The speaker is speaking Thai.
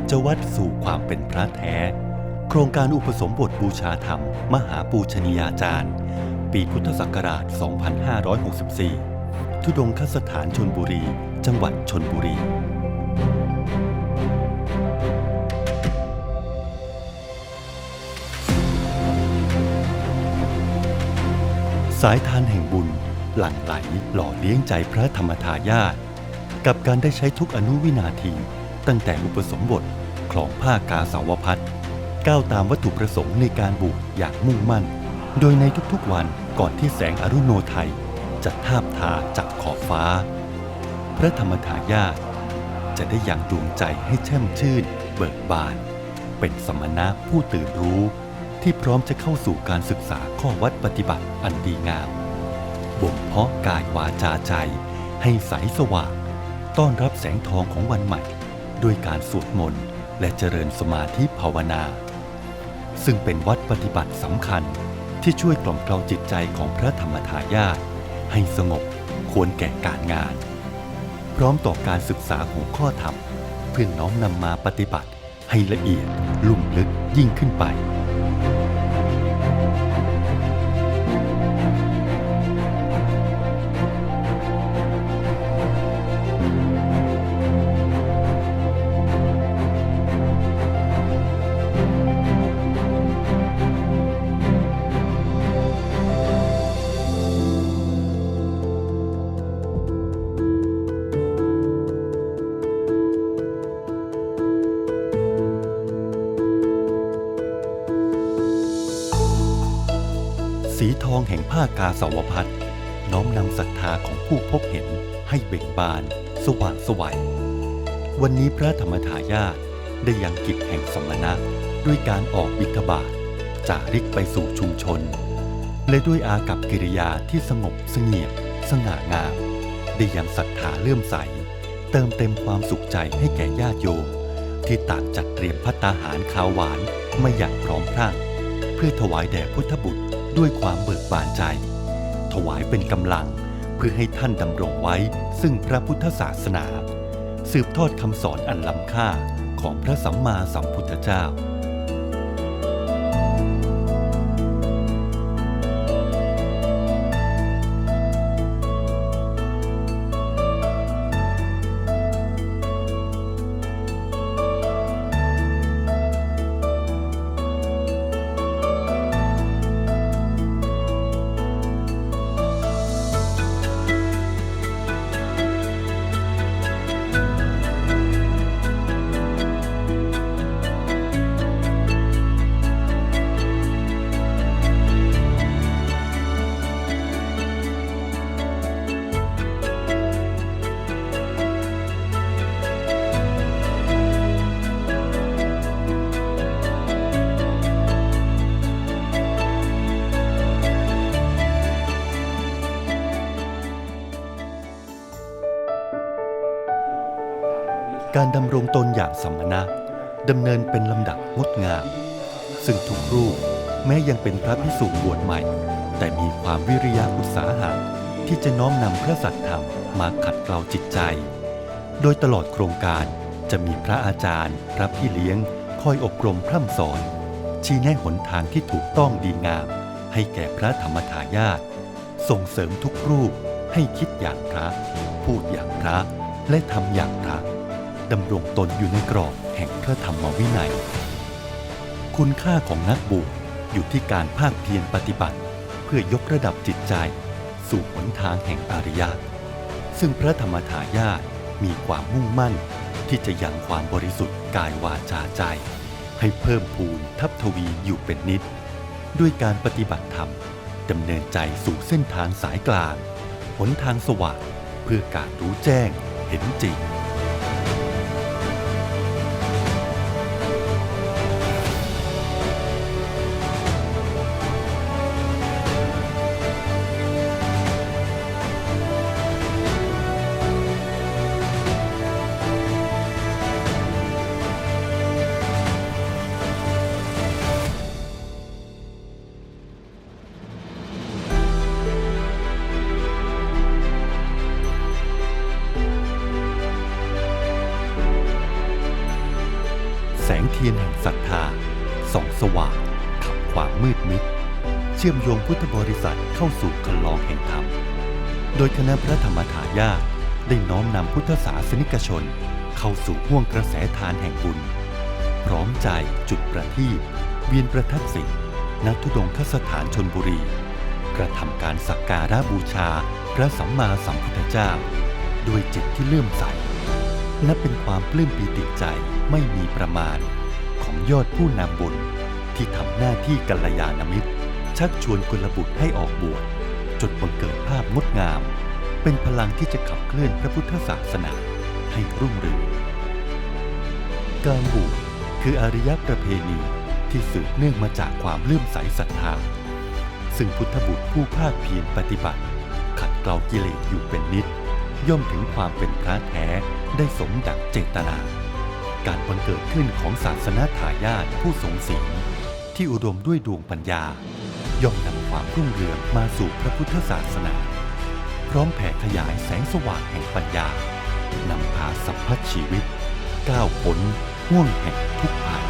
กิจวัตรสู่ความเป็นพระแท้ โครงการอุปสมบทบูชาธรรม มหาปูชนียาจารย์ ปีพุทธศักราช 2564 ทุดงคสถานชนบุรี จังหวัดชนบุรี สายทานแห่งบุญหลั่งไหลหล่อเลี้ยงใจพระธรรมทายาทกับการได้ใช้ทุกอนุวินาที ตั้งแต่อุปสมบทคลองผ้ากาสาวพัดก้าวตามวัตถุประสงค์ในการบวชอย่างมุ่งมั่น โดยในทุกๆวันก่อนที่แสงอรุโนไทยจะทาบทาจากขอบฟ้า พระธรรมทายาทจะได้อย่างดวงใจให้แช่มชื่น เบิกบาน เป็นสมณะผู้ตื่นรู้ ที่พร้อมจะเข้าสู่การศึกษาข้อวัดปฏิบัติอันดีงามบ่มเพาะกายวาจาใจ ให้ใสสว่างต้อนรับแสงทองของวันใหม่ ด้วยการสวดมนต์และเจริญสมาธิภาวนา ซึ่งเป็นวัดปฏิบัติสำคัญที่ช่วยกล่อมเกลาจิตใจของพระธรรมทายาทให้สงบควรแก่การงาน พร้อมต่อการศึกษาหัวข้อธรรมเพื่อน้อมนำมาปฏิบัติให้ละเอียดลุ่มลึกยิ่งขึ้นไป สีทองแห่งผ้ากาสาวพัดน้อมนำศรัทธาของผู้พบเห็นให้เบ่งบาน สว่างสวัยวันนี้พระธรรมทายาทได้ยังกิจแห่งสมณะด้วยการออกบิณฑบาตจาริกไปสู่ชุมชน และด้วยอากับกิริยาที่สงบเสงี่ยมสง่างาม ได้ยังศรัทธาเลื่อมใส เติมเต็มความสุขใจให้แก่ญาติโยม ที่ต่างจัดเตรียมพัตตาหารข้าวหวานมาอย่างพร้อมพรั่งเพื่อถวายแด่พุทธบุตร ด้วยความเบิกบานใจ ถวายเป็นกำลังเพื่อให้ท่านดำรงไว้ซึ่งพระพุทธศาสนา สืบทอดคำสอนอันล้ำค่าของพระสัมมาสัมพุทธเจ้า การดำรงตนอย่างสมณะดำเนินเป็นลำดับงดงาม ซึ่งทุกรูปแม้ยังเป็นพระพิสุบวชใหม่ แต่มีความวิริยะอุตสาหะที่จะน้อมนำพระสัตธรรมมาขัดเกลาจิตใจ โดยตลอดโครงการจะมีพระอาจารย์ พระพี่เลี้ยง คอยอบรมพร่ำสอน ชี้แนะหนทางที่ถูกต้องดีงาม ให้แก่พระธรรมทายาทส่งเสริมทุกรูปให้คิดอย่างพระ พูดอย่างพระและทำอย่างพระ ดำรงตนอยู่ในกรอบแห่งพระธรรมวินัย คุณค่าของนักบวชอยู่ที่การภาคเพียรปฏิบัติ เพื่อยกระดับจิตใจ สู่หนทางแห่งอริยะ ซึ่งพระธรรมทายาทมีความมุ่งมั่น ที่จะยังความบริสุทธิ์กายวาจาใจ ให้เพิ่มพูนทับทวีอยู่เป็นนิด ด้วยการปฏิบัติธรรมดำเนินใจสู่เส้นทางสายกลางหนทางสว่างเพื่อการรู้แจ้งเห็นจริง งเทียนแห่งศรัทธาส่องสว่างขับความมืดมิด เชื่อมโยงพุทธบริษัทเข้าสู่คันลองแห่งธรรม โดยคณะพระธรรมทายาทได้น้อมนำพุทธศาสนิกชน เข้าสู่ห่วงกระแสทานแห่งบุญ พร้อมใจจุดประทีปเวียนประทักษิณณทุดงคสถานชนบุรี กระทำการสักการะบูชาพระสัมมาสัมพุทธเจ้า ด้วยจิตที่เลื่อมใส และเป็นความปลื้มปีติใจไม่มีประมาณ ของยอดผู้นำบุญที่ทำหน้าที่กัลยาณมิตร ชักชวนกุลบุตรให้ออกบวชจนบังเกิดภาพงดงาม เป็นพลังที่จะขับเคลื่อนพระพุทธศาสนาให้รุ่งเรืองการบวชคืออริยประเพณีที่สืบเนื่องมาจากความเลื่อมใสศรัทธา ซึ่งพุทธบุตรผู้ภาคเพียรปฏิบัติ ขัดเกลากิเลสอยู่เป็นนิด ย่อมถึงความเป็นพระแท้ ได้สมดังเจตนา การบังเกิดขึ้นของศาสนาทายาทผู้สงศีลที่อุดมด้วยดวงปัญญา ย่อมนำความรุ่งเรืองมาสู่พระพุทธศาสนา พร้อมแผ่ขยายแสงสว่างแห่งปัญญานำพาสัพพชีวิต ก้าวพ้นห่วงแห่งทุกข์ภัย